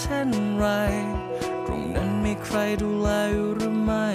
เช่นไร ตรงนั้นมีใครดูแลหรือไม่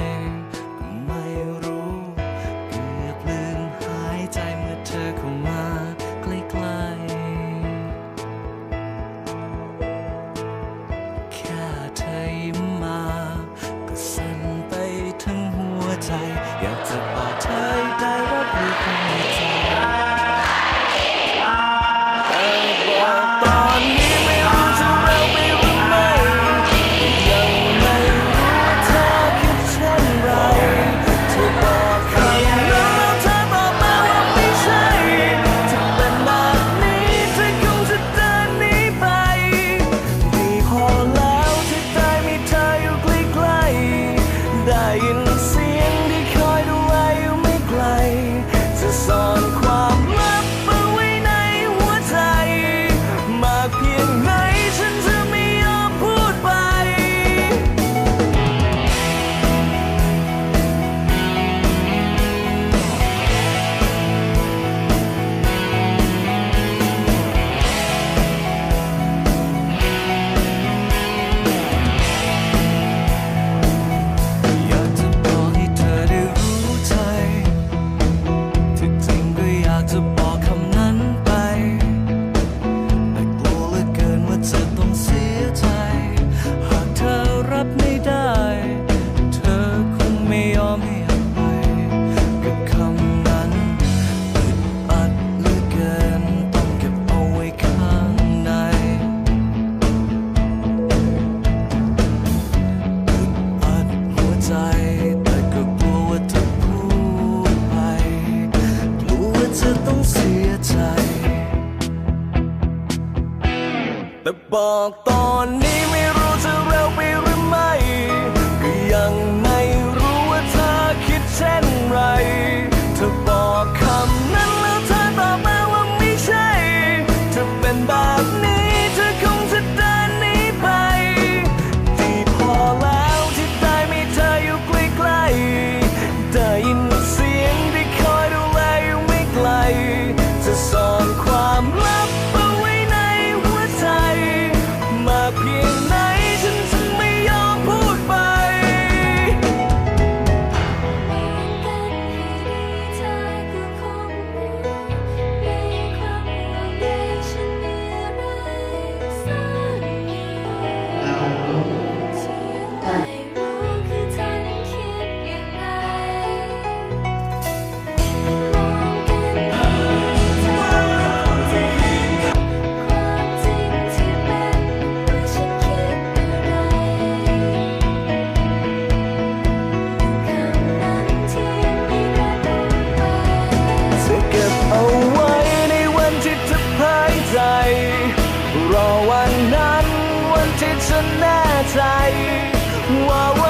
บอกตอนนี้ หน้าใจว่า